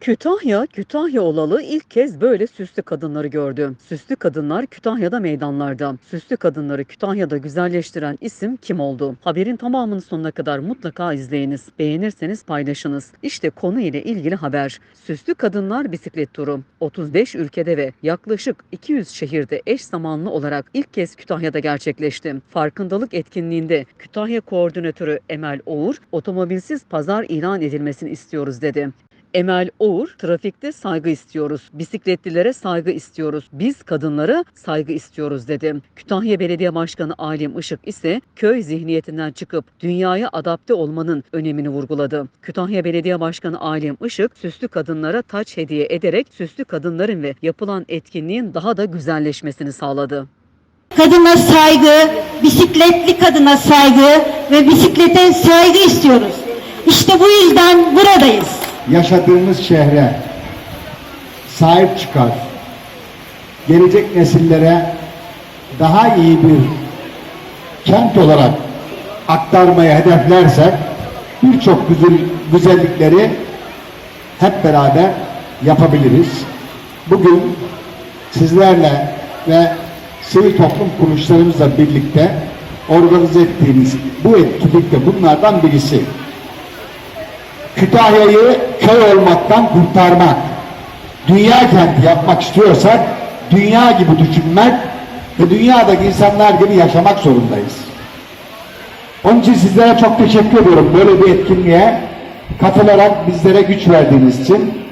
Kütahya, Kütahya olalı ilk kez böyle süslü kadınları gördüm. Süslü kadınlar Kütahya'da meydanlarda. Süslü kadınları Kütahya'da güzelleştiren isim kim oldu? Haberin tamamını sonuna kadar mutlaka izleyiniz. Beğenirseniz paylaşınız. İşte konu ile ilgili haber. Süslü Kadınlar Bisiklet Turu. 35 ülkede ve yaklaşık 200 şehirde eş zamanlı olarak ilk kez Kütahya'da gerçekleşti. Farkındalık etkinliğinde Kütahya Koordinatörü Emel Oğur, otomobilsiz pazar ilan edilmesini istiyoruz dedi. Emel Oğur, trafikte saygı istiyoruz, bisikletlilere saygı istiyoruz, biz kadınlara saygı istiyoruz dedi. Kütahya Belediye Başkanı Alim Işık ise köy zihniyetinden çıkıp dünyaya adapte olmanın önemini vurguladı. Kütahya Belediye Başkanı Alim Işık, süslü kadınlara taç hediye ederek süslü kadınların ve yapılan etkinliğin daha da güzelleşmesini sağladı. Kadına saygı, bisikletli kadına saygı ve bisiklete saygı istiyoruz. İşte bu yüzden buradayız. Yaşadığımız şehre sahip çıkar, gelecek nesillere daha iyi bir kent olarak aktarmayı hedeflersek birçok güzel, güzellikleri hep beraber yapabiliriz. Bugün sizlerle ve sivil toplum kuruluşlarımızla birlikte organize ettiğimiz bu etkinlik de bunlardan birisi. Kütahya'yı köy olmaktan kurtarmak, dünya kenti yapmak istiyorsak dünya gibi düşünmek ve dünyadaki insanlar gibi yaşamak zorundayız. Onun için sizlere çok teşekkür ediyorum böyle bir etkinliğe katılarak bizlere güç verdiğiniz için.